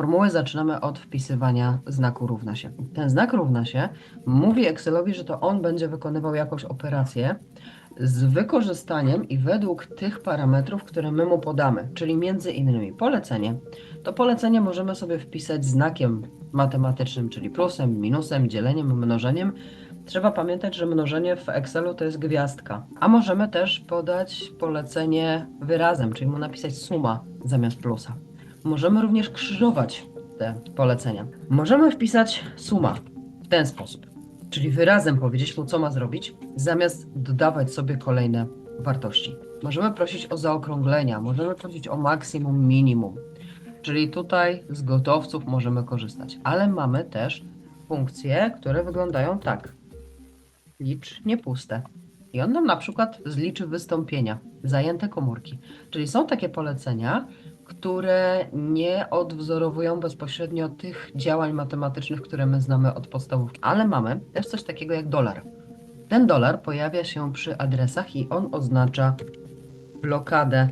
formuły zaczynamy od wpisywania znaku równa się. Ten znak równa się mówi Excelowi, że to on będzie wykonywał jakąś operację z wykorzystaniem i według tych parametrów, które my mu podamy, czyli między innymi polecenie. To polecenie możemy sobie wpisać znakiem matematycznym, czyli plusem, minusem, dzieleniem, mnożeniem. Trzeba pamiętać, że mnożenie w Excelu to jest gwiazdka, a możemy też podać polecenie wyrazem, czyli mu napisać suma zamiast plusa. Możemy również krzyżować te polecenia. Możemy wpisać suma w ten sposób, czyli wyrazem powiedzieć mu, co ma zrobić, zamiast dodawać sobie kolejne wartości. Możemy prosić o zaokrąglenia, możemy prosić o maksimum, minimum. Czyli tutaj z gotowców możemy korzystać, ale mamy też funkcje, które wyglądają tak. Licz niepuste. I on nam na przykład zliczy wystąpienia, zajęte komórki. Czyli są takie polecenia, które nie odwzorowują bezpośrednio tych działań matematycznych, które my znamy od podstawówki. Ale mamy też coś takiego jak dolar. Ten dolar pojawia się przy adresach i on oznacza blokadę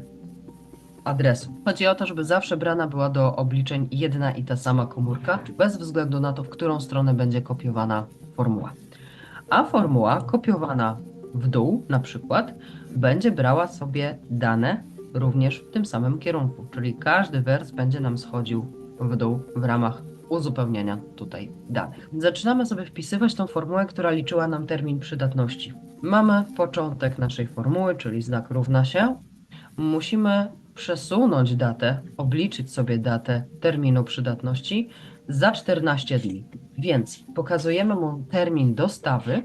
adresu. Chodzi o to, żeby zawsze brana była do obliczeń jedna i ta sama komórka, bez względu na to, w którą stronę będzie kopiowana formuła. A formuła kopiowana w dół, na przykład, będzie brała sobie dane również w tym samym kierunku, czyli każdy wers będzie nam schodził w dół w ramach uzupełniania tutaj danych. Zaczynamy sobie wpisywać tą formułę, która liczyła nam termin przydatności. Mamy początek naszej formuły, czyli znak równa się. Musimy przesunąć datę, obliczyć sobie datę terminu przydatności za 14 dni. Więc pokazujemy mu termin dostawy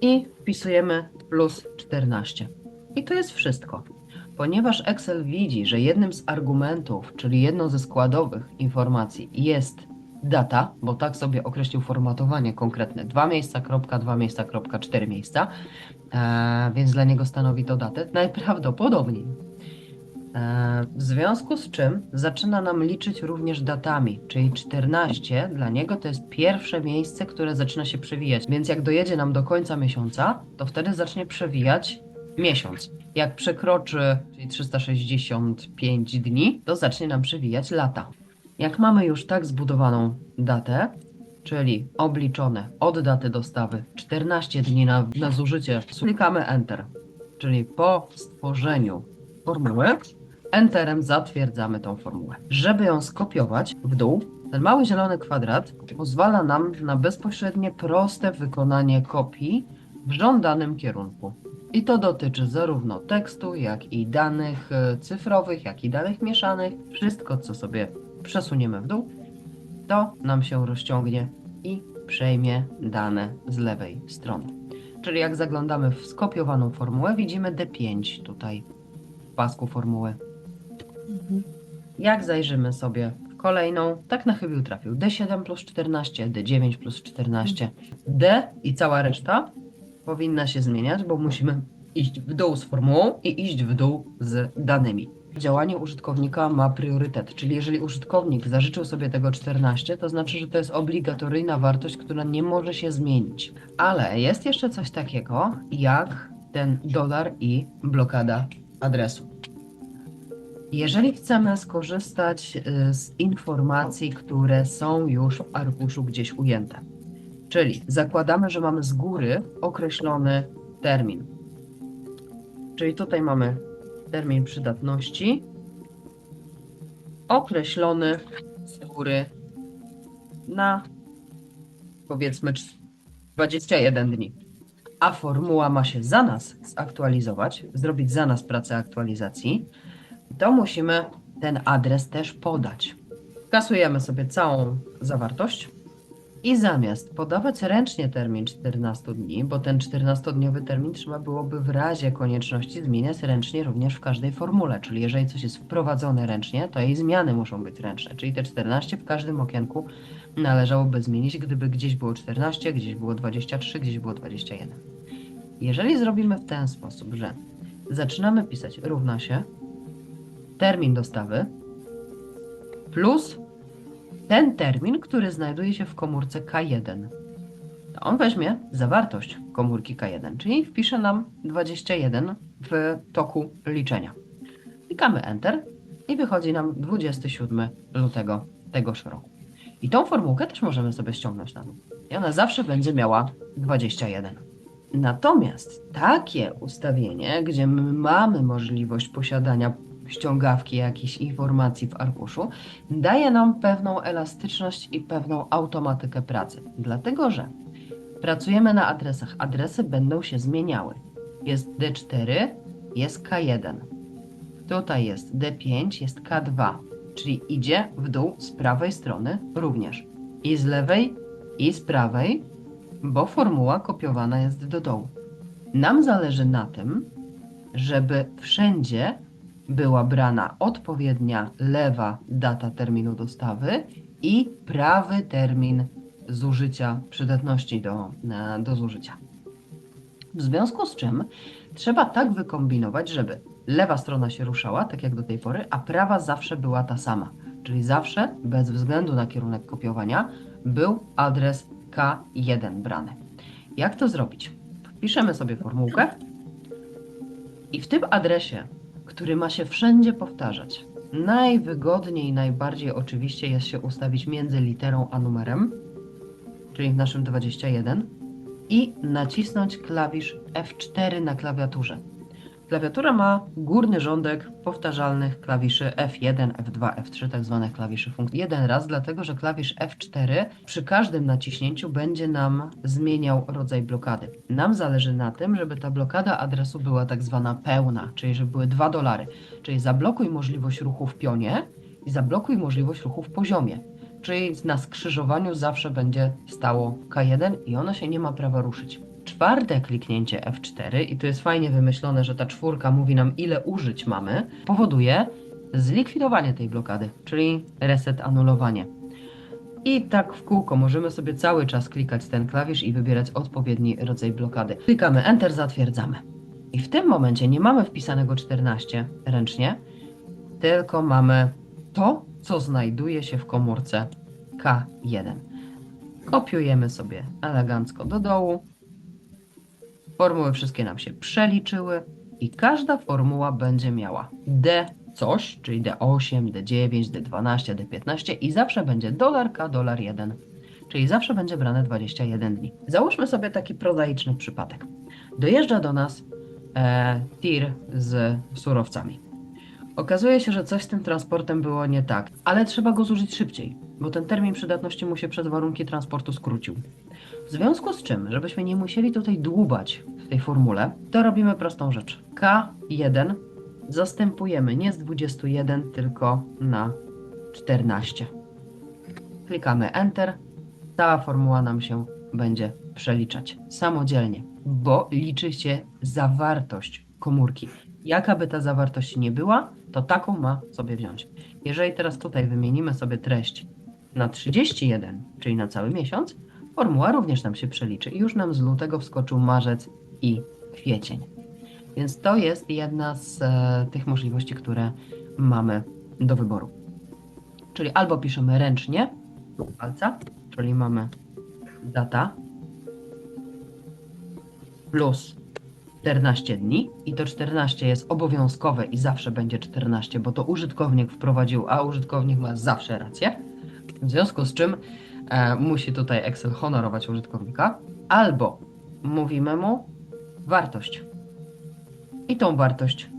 i wpisujemy plus 14. I to jest wszystko. Ponieważ Excel widzi, że jednym z argumentów, czyli jedną ze składowych informacji jest data, bo tak sobie określił formatowanie konkretne, dwa miejsca, kropka, dwa miejsca, kropka, cztery miejsca, e, więc dla niego stanowi to datę, najprawdopodobniej. E, w związku z czym zaczyna nam liczyć również datami, czyli 14 dla niego to jest pierwsze miejsce, które zaczyna się przewijać. Więc jak dojedzie nam do końca miesiąca, to wtedy zacznie przewijać miesiąc. Jak przekroczy czyli 365 dni, to zacznie nam przewijać lata. Jak mamy już tak zbudowaną datę, czyli obliczone od daty dostawy 14 dni na, na zużycie, klikamy Enter. Czyli po stworzeniu formuły, Enterem zatwierdzamy tą formułę. Żeby ją skopiować w dół, ten mały zielony kwadrat pozwala nam na bezpośrednie, proste wykonanie kopii w żądanym kierunku. I to dotyczy zarówno tekstu, jak i danych e, cyfrowych, jak i danych mieszanych. Wszystko, co sobie przesuniemy w dół, to nam się rozciągnie i przejmie dane z lewej strony. Czyli jak zaglądamy w skopiowaną formułę, widzimy D5 tutaj w pasku formuły. Jak zajrzymy sobie w kolejną, tak na chybił trafił D7 plus 14, D9 plus 14, D i cała reszta powinna się zmieniać, bo musimy iść w dół z formułą i iść w dół z danymi. Działanie użytkownika ma priorytet, czyli jeżeli użytkownik zażyczył sobie tego 14, to znaczy, że to jest obligatoryjna wartość, która nie może się zmienić. Ale jest jeszcze coś takiego jak ten dolar i blokada adresu. Jeżeli chcemy skorzystać y, z informacji, które są już w arkuszu gdzieś ujęte, czyli zakładamy, że mamy z góry określony termin. Czyli tutaj mamy termin przydatności określony z góry na powiedzmy 21 dni. A formuła ma się za nas zaktualizować, zrobić za nas pracę aktualizacji, to musimy ten adres też podać. Kasujemy sobie całą zawartość i zamiast podawać ręcznie termin 14 dni, bo ten 14-dniowy termin trzeba byłoby w razie konieczności zmieniać ręcznie również w każdej formule, czyli jeżeli coś jest wprowadzone ręcznie, to jej zmiany muszą być ręczne, czyli te 14 w każdym okienku należałoby zmienić, gdyby gdzieś było 14, gdzieś było 23, gdzieś było 21. Jeżeli zrobimy w ten sposób, że zaczynamy pisać równa się termin dostawy plus ten termin, który znajduje się w komórce K1. To on weźmie zawartość komórki K1, czyli wpisze nam 21 w toku liczenia. Klikamy Enter i wychodzi nam 27 lutego tegoż roku. I tą formułkę też możemy sobie ściągnąć na dół. I ona zawsze będzie miała 21. Natomiast takie ustawienie, gdzie my mamy możliwość posiadania ściągawki jakichś informacji w arkuszu, daje nam pewną elastyczność i pewną automatykę pracy. Dlatego, że pracujemy na adresach. Adresy będą się zmieniały. Jest D4, jest K1. Tutaj jest D5, jest K2, czyli idzie w dół z prawej strony również. I z lewej, i z prawej, bo formuła kopiowana jest do dołu. Nam zależy na tym, żeby wszędzie była brana odpowiednia lewa data terminu dostawy i prawy termin zużycia, przydatności do, do zużycia. W związku z czym trzeba tak wykombinować, żeby lewa strona się ruszała, tak jak do tej pory, a prawa zawsze była ta sama. Czyli zawsze, bez względu na kierunek kopiowania, był adres K1 brany. Jak to zrobić? Piszemy sobie formułkę i w tym adresie, który ma się wszędzie powtarzać, najwygodniej, najbardziej oczywiście jest się ustawić między literą a numerem, czyli w naszym 21, i nacisnąć klawisz F4 na klawiaturze. Klawiatura ma górny rządek powtarzalnych klawiszy F1, F2, F3, tak zwanych klawiszy funkcji. Jeden raz, dlatego że klawisz F4 przy każdym naciśnięciu będzie nam zmieniał rodzaj blokady. Nam zależy na tym, żeby ta blokada adresu była tak zwana pełna, czyli żeby były 2 dolary. Czyli zablokuj możliwość ruchu w pionie i zablokuj możliwość ruchu w poziomie. Czyli na skrzyżowaniu zawsze będzie stało K1 i ono się nie ma prawa ruszyć. Czwarte kliknięcie F4, i tu jest fajnie wymyślone, że ta czwórka mówi nam, ile użyć mamy, powoduje zlikwidowanie tej blokady, czyli reset, anulowanie. I tak w kółko możemy sobie cały czas klikać ten klawisz i wybierać odpowiedni rodzaj blokady. Klikamy Enter, zatwierdzamy. I w tym momencie nie mamy wpisanego 14 ręcznie, tylko mamy to, co znajduje się w komórce K1. Kopiujemy sobie elegancko do dołu. Formuły wszystkie nam się przeliczyły i każda formuła będzie miała D coś, czyli D8, D9, D12, D15 i zawsze będzie dolar K, dolar 1, czyli zawsze będzie brane 21 dni. Załóżmy sobie taki prozaiczny przypadek. Dojeżdża do nas e, tir z surowcami. Okazuje się, że coś z tym transportem było nie tak, ale trzeba go zużyć szybciej, bo ten termin przydatności mu się przez warunki transportu skrócił. W związku z czym, żebyśmy nie musieli tutaj dłubać w tej formule, to robimy prostą rzecz. K1 zastępujemy nie z 21, tylko na 14. Klikamy Enter. Cała formuła nam się będzie przeliczać samodzielnie, bo liczy się zawartość komórki. Jaka by ta zawartość nie była, to taką ma sobie wziąć. Jeżeli teraz tutaj wymienimy sobie treść na 31, czyli na cały miesiąc, formuła również nam się przeliczy i już nam z lutego wskoczył marzec i kwiecień. Więc to jest jedna z e, tych możliwości, które mamy do wyboru. Czyli albo piszemy ręcznie palca, czyli mamy data plus 14 dni i to 14 jest obowiązkowe i zawsze będzie 14, bo to użytkownik wprowadził, a użytkownik ma zawsze rację. W związku z czym e, musi tutaj Excel honorować użytkownika, albo mówimy mu wartość. I tą wartość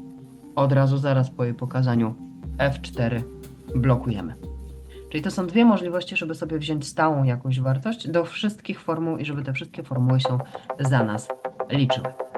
od razu zaraz po jej pokazaniu F4 blokujemy. Czyli to są dwie możliwości, żeby sobie wziąć stałą jakąś wartość do wszystkich formuł i żeby te wszystkie formuły się za nas liczyły.